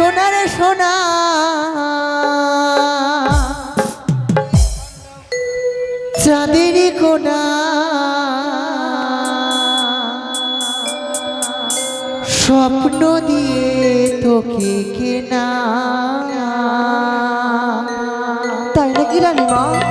সোনার সোনা। চাঁদের কোনা স্বপ্ন দিয়ে তোকে কেনা। তাই নাকি রানী মা?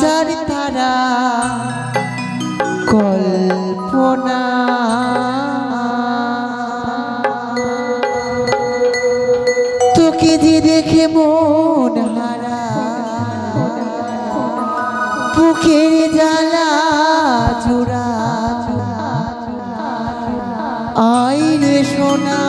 হাজার তারা কল্পনা। তোকে যে দেখে মন হারা বুকের জ্বালা জোড়া। আইরে সোনা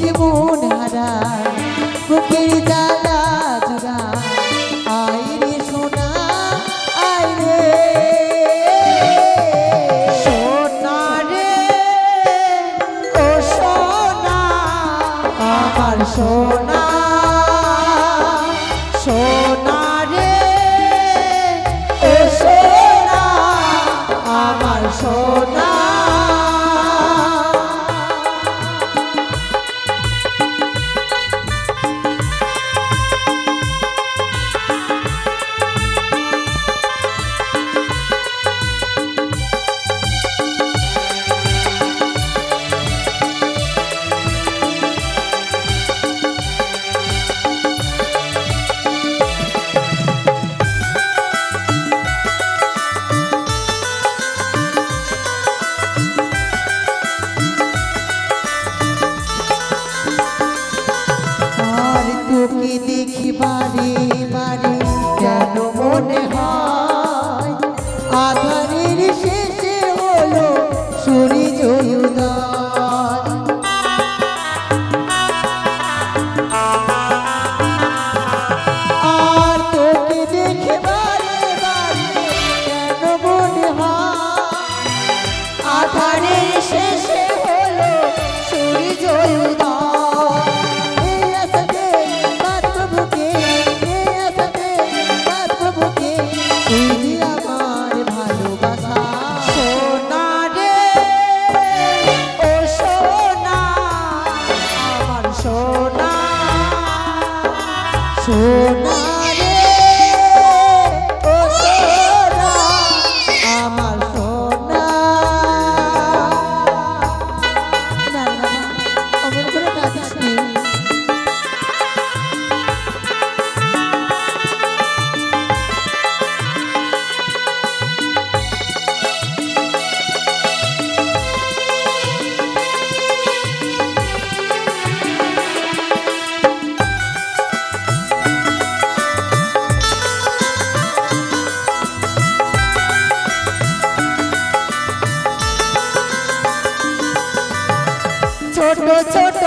জীবন হারা, বুকের জ্বালা জোড়া। আইরে সোনা আইরে সোনা রে, ও সোনা, আমার সোনা। সোনা রে, ও সোনা, আমার সোনা। दिल की बारी।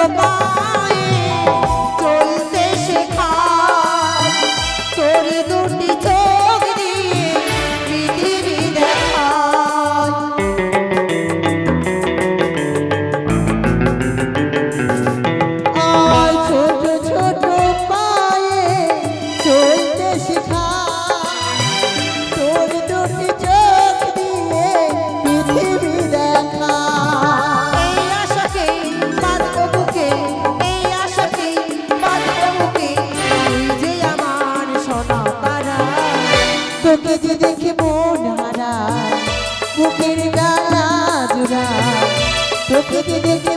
goodbye. বুকের গালা জোড়া প্রকৃতি দেখে